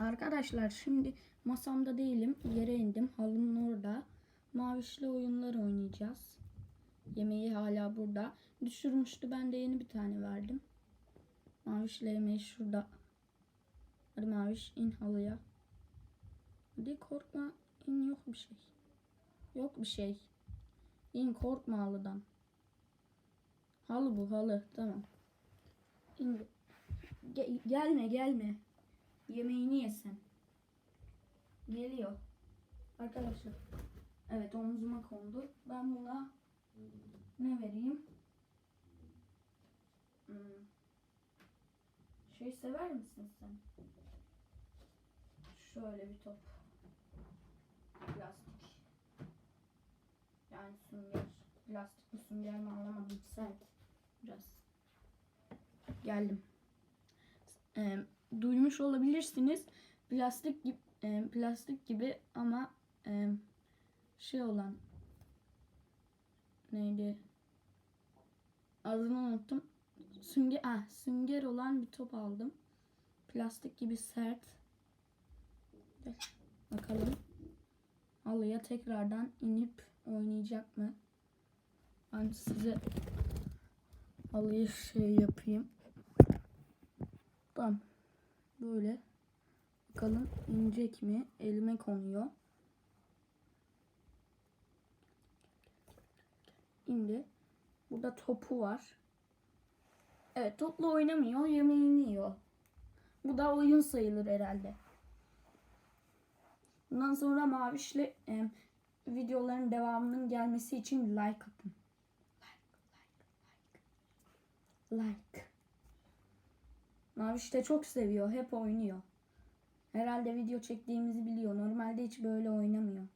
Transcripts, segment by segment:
Arkadaşlar şimdi masamda değilim. Yere indim. Halının orada. Mavişle oyunlar oynayacağız. Yemeği hala burada. Düşürmüştü. Ben de yeni bir tane verdim. Mavişle yemeği şurada. Hadi Maviş in halıya. Hadi korkma. İn yok bir şey. Yok bir şey. İn korkma halıdan. Halı bu halı. Tamam. İn. Ge- gelme gelme. Yemeğini yesen. Geliyor. Arkadaşlar. Evet omzuma kondu. Ben buna ne vereyim? Hmm. Şey sever misin sen? Şöyle bir top. Plastik. Yani sünger. Plastik mi sünger mi anlamadım. Sert. Biraz. Geldim. Ee, duymuş olabilirsiniz. Plastik gibi, plastik gibi ama e, şey olan neydi? Adını unuttum. Sünger, ah, sünger olan bir top aldım. Plastik gibi sert. Bakalım. Halıya tekrardan inip oynayacak mı? Ben size halıyı şey yapayım. Tamam. Böyle. Bakalım inecek mi? Elime konuyor. İndi. Burada topu var. Evet topla oynamıyor. Yemeğini yiyor. Bu da oyun sayılır herhalde. Bundan sonra Maviş'le e, videoların devamının gelmesi için like atın. Like, like, like. Like. Maviş de çok seviyor. Hep oynuyor. Herhalde video çektiğimizi biliyor. Normalde hiç böyle oynamıyor.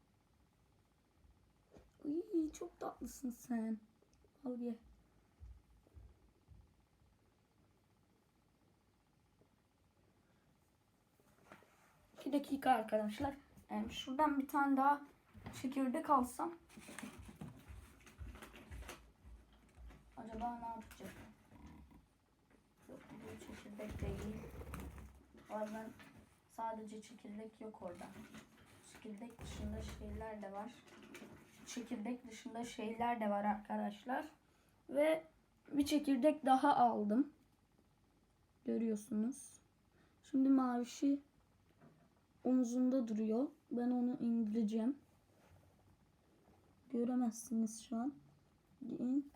Uy, çok tatlısın sen. Al ye. İki dakika arkadaşlar. Ee, şuradan bir tane daha çekirdek alsam. Acaba ne yapacak? Çekirdek değil. Bazen sadece çekirdek yok orada. Çekirdek dışında şeyler de var. Çekirdek dışında şeyler de var arkadaşlar. Ve bir çekirdek daha aldım. Görüyorsunuz. Şimdi mavişi omzunda duruyor. Ben onu indireceğim. Göremezsiniz şu an. Hadi in.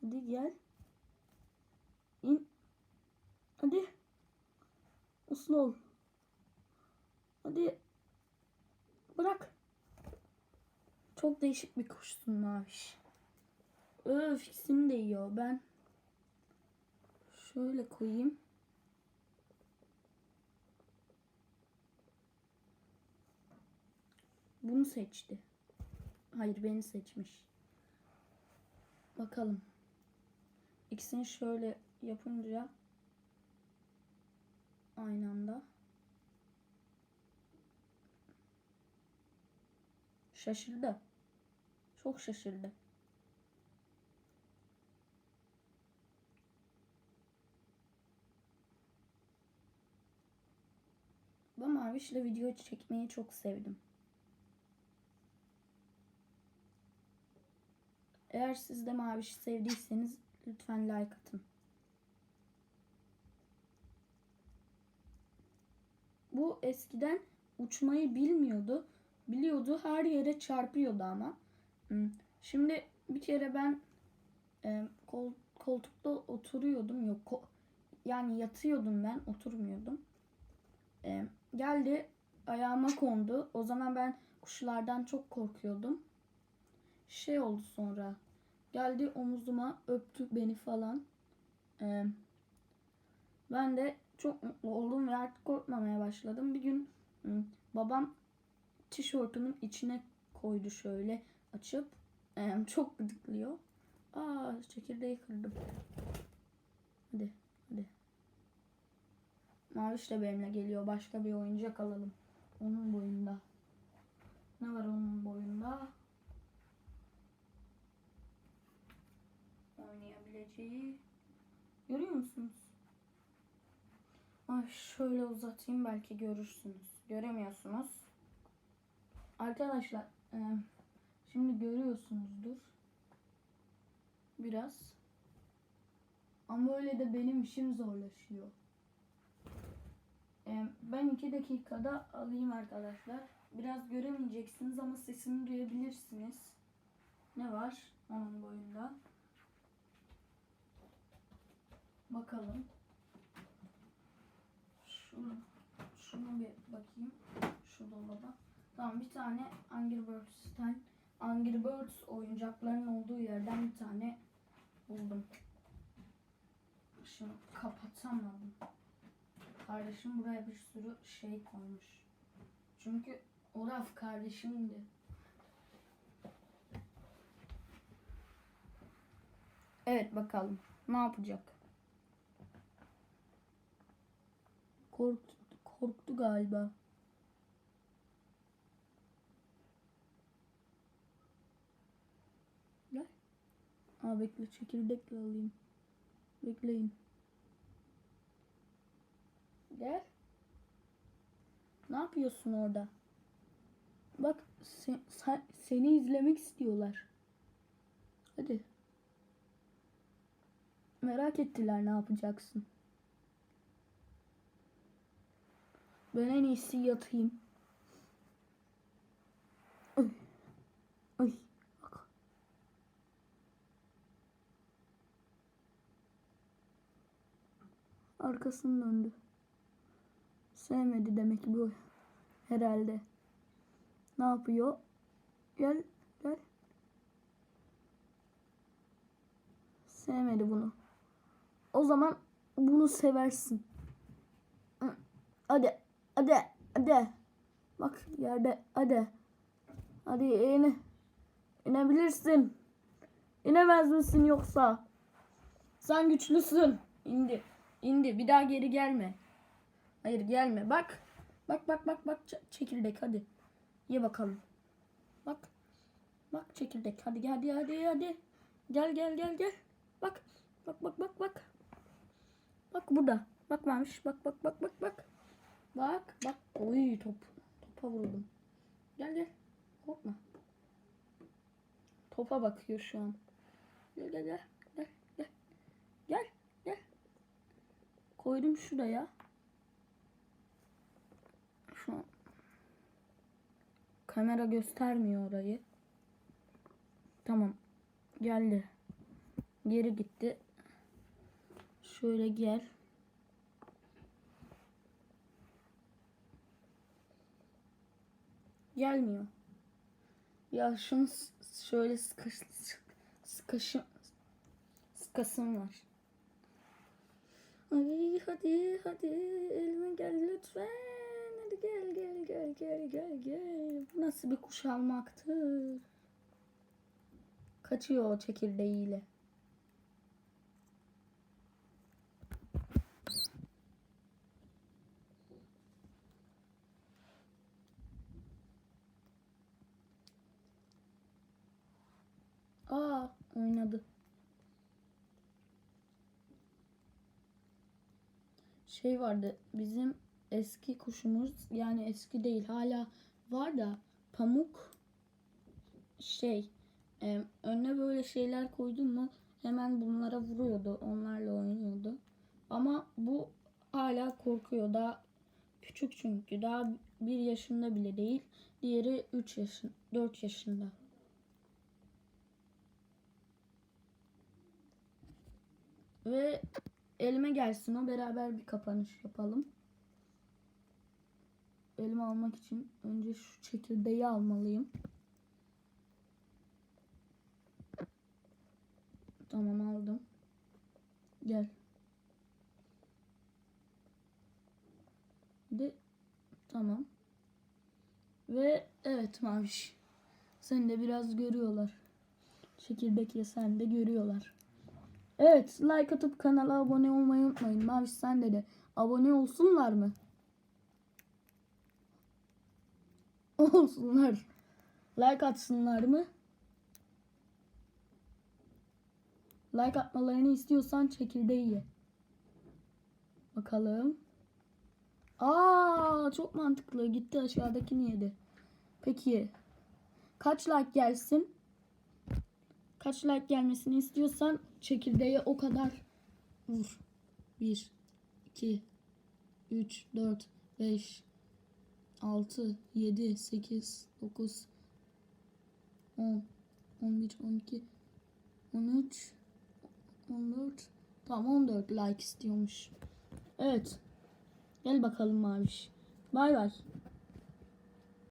Hadi gel. İn. Hadi. Uslu ol. Hadi. Bırak. Çok değişik bir kuşsun Maviş. Öf ikisini de yiyor. Ben şöyle koyayım. Bunu seçti. Hayır beni seçmiş. Bakalım. İkisini şöyle yapınca aynı anda şaşırdı. Çok şaşırdı. Ben Maviş'le video çekmeyi çok sevdim. Eğer siz de Maviş'i sevdiyseniz lütfen like atın. Bu eskiden uçmayı bilmiyordu. Biliyordu her yere çarpıyordu ama. Hmm. Şimdi bir kere ben e, kol, koltukta oturuyordum. Yok ko- yani yatıyordum ben oturmuyordum. E, geldi ayağıma kondu. O zaman ben kuşlardan çok korkuyordum. Şey oldu sonra. Geldi omuzuma öptü beni falan. E, ben de çok mutlu oldum ve artık korkmamaya başladım. Bir gün babam tişörtümün içine koydu şöyle açıp çok gıdıklıyor. Aa çekirdeği kırdım. Hadi hadi. Maviş de benimle geliyor. Başka bir oyuncak alalım. Onun boyunda. Ne var onun boyunda? Oynayabileceği. Görüyor musunuz? Ay şöyle uzatayım belki görürsünüz. Göremiyorsunuz. Arkadaşlar e, şimdi görüyorsunuzdur. Biraz. Ama öyle de benim işim zorlaşıyor. E, ben iki dakikada alayım arkadaşlar. Biraz göremeyeceksiniz ama sesini duyabilirsiniz. Ne var onun boyunda? Bakalım. Şunu, şunu bir bakayım. Şu dolaba. Tamam bir tane Angry Birds'ten Angry Birds oyuncakların olduğu yerden bir tane buldum. Şunu kapatamadım. Kardeşim buraya bir sürü şey koymuş. Çünkü o kardeşimdi. Evet bakalım. Ne yapacak? Korktu, korktu galiba. Gel. Aa bekle çekirdekle alayım. Bekleyin. Gel. Ne yapıyorsun orada? Bak se- sen- seni izlemek istiyorlar. Hadi. Merak ettiler ne yapacaksın. Ben en iyisi yatayım. Ay. Ay. Bak. Arkasını döndü. Sevmedi demek ki bu. Herhalde. Ne yapıyor? Gel, gel. Sevmedi bunu. O zaman bunu seversin. Hadi, hadi, hadi. Bak yerde, hadi. Hadi in. İnebilirsin. İnemez misin yoksa? Sen güçlüsün. İndi. İndi. Bir daha geri gelme. Hayır gelme. Bak. Bak bak bak bak Ç- çekirdek hadi. Ye bakalım. Bak. Bak çekirdek. Hadi hadi hadi hadi. Gel gel gel gel. Bak. Bak bak bak bak. Bak burada. Bak. Bak bak bak bak bak. Bak bak. Oy top. Topa vurdum. Gel gel. Korkma. Topa bakıyor şu an. Gel gel gel. Gel gel. Gel gel. Koydum şuraya. Şu an kamera göstermiyor orayı. Tamam. Geldi. Geri gitti. Şöyle gel. Gelmiyor. Ya şunu şöyle sıkış, sıkışım, sıkasım var. Ay hadi hadi elime gel lütfen. Hadi gel gel gel gel gel gel. Bu nasıl bir kuş almaktır? Kaçıyor o çekirdeğiyle. Oynadı. Şey vardı bizim eski kuşumuz yani eski değil hala var da pamuk şey e, önüne böyle şeyler koydun mu hemen bunlara vuruyordu onlarla oynuyordu. Ama bu hala korkuyor daha küçük çünkü daha bir yaşında bile değil diğeri 3 yaşın 4 yaşında. Ve elime gelsin o beraber bir kapanış yapalım. Elime almak için önce şu çekirdeği almalıyım. Tamam aldım. Gel. De tamam. Ve evet Maviş. Seni de biraz görüyorlar. Çekirdek yesen de görüyorlar. Evet like atıp kanala abone olmayı unutmayın. Maviş sen de de abone olsunlar mı? Olsunlar. Like atsınlar mı? Like atmalarını istiyorsan çekirdeği ye. Bakalım. Aa çok mantıklı. Gitti aşağıdakini yedi. Peki kaç like gelsin? Kaç like gelmesini istiyorsan çekirdeğe o kadar vur. 1 2 3 4 5 6 7 8 9 10 11 12 13 14 Tamam 14 like istiyormuş. Evet. Gel bakalım Maviş. Bay bay.